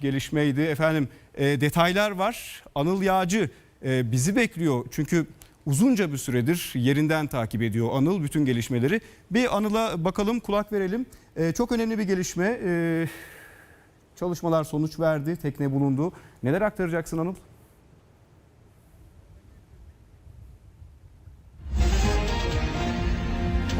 gelişmeydi. Efendim e, detaylar var. Anıl Yağcı e, bizi bekliyor. Çünkü uzunca bir süredir yerinden takip ediyor Anıl bütün gelişmeleri. Bir Anıl'a bakalım kulak verelim. E, çok önemli bir gelişme. E, çalışmalar sonuç verdi. Tekne bulundu. Neler aktaracaksın Anıl?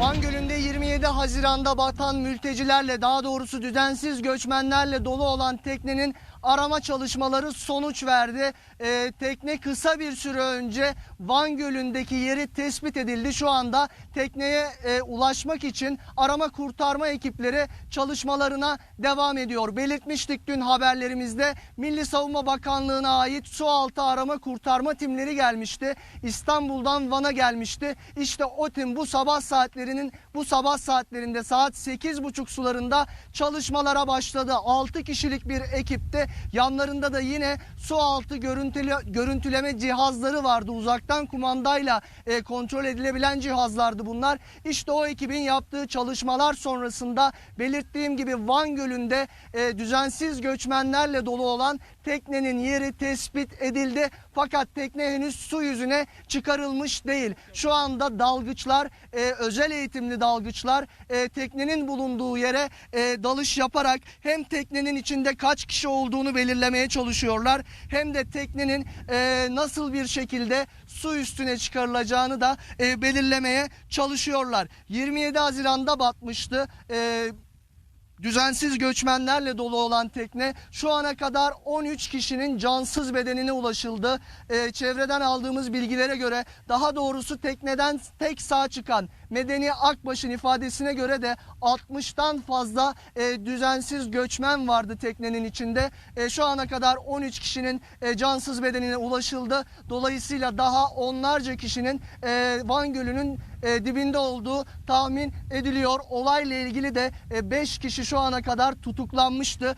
Van Gölü'nde 27 Haziran'da batan mültecilerle daha doğrusu düzensiz göçmenlerle dolu olan teknenin arama çalışmaları sonuç verdi. Ee, tekne kısa bir süre önce Van Gölü'ndeki yeri tespit edildi. Şu anda tekneye e, ulaşmak için arama kurtarma ekipleri çalışmalarına devam ediyor. Belirtmiştik dün haberlerimizde Milli Savunma Bakanlığı'na ait su altı arama kurtarma timleri gelmişti. İstanbul'dan Van'a gelmişti. İşte o tim bu sabah saatlerinin bu sabah saatlerinde saat 8.30 sularında çalışmalara başladı. 6 kişilik bir ekipte yanlarında da yine su altı görüntülü, görüntüleme cihazları vardı. Uzaktan kumandayla e, kontrol edilebilen cihazlardı bunlar. İşte o ekibin yaptığı çalışmalar sonrasında belirttiğim gibi Van Gölü'nde e, düzensiz göçmenlerle dolu olan teknenin yeri tespit edildi. Fakat tekne henüz su yüzüne çıkarılmış değil. Şu anda dalgıçlar, e, özel eğitimli dalgıçlar e, teknenin bulunduğu yere e, dalış yaparak hem teknenin içinde kaç kişi olduğunu belirlemeye çalışıyorlar. Hem de teknenin e, nasıl bir şekilde su üstüne çıkarılacağını da e, belirlemeye çalışıyorlar. 27 Haziran'da batmıştı. E, Düzensiz göçmenlerle dolu olan tekne şu ana kadar 13 kişinin cansız bedenine ulaşıldı. Ee, çevreden aldığımız bilgilere göre daha doğrusu tekneden tek sağ çıkan Medeni Akbaş'ın ifadesine göre de 60'tan fazla e, düzensiz göçmen vardı teknenin içinde. E, şu ana kadar 13 kişinin e, cansız bedenine ulaşıldı. Dolayısıyla daha onlarca kişinin e, Van Gölü'nün e, dibinde olduğu tahmin ediliyor. Olayla ilgili de 5 kişi şu ana kadar tutuklanmıştı.